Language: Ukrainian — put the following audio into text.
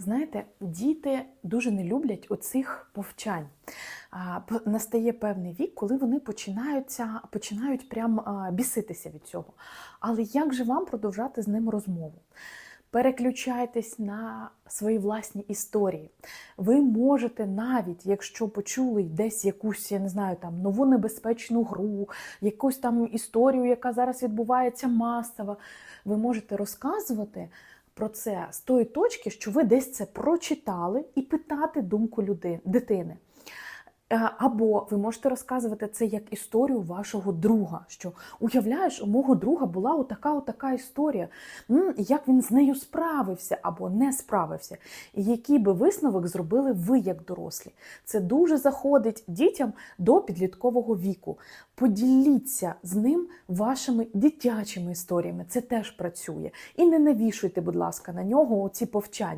Знаєте, діти дуже не люблять оцих повчань. Настає певний вік, коли вони починаються, починають прям біситися від цього. Але як же вам продовжати з ним розмову? Переключайтесь на свої власні історії. Ви можете навіть, якщо почули десь якусь, я не знаю, там нову небезпечну гру, якусь там історію, яка зараз відбувається масово, ви можете розказувати про це з тої точки, що ви десь це прочитали, і питати думку людини, дитини. Е, Або ви можете розказувати це як історію вашого друга. Що уявляєш, у мого друга була отака, отака історія, як він з нею справився або не справився, і який би висновок зробили ви як дорослі. Це дуже заходить дітям до підліткового віку. Поділіться з ним вашими дитячими історіями. Це теж працює. І не навішуйте, будь ласка, на нього ці повчання.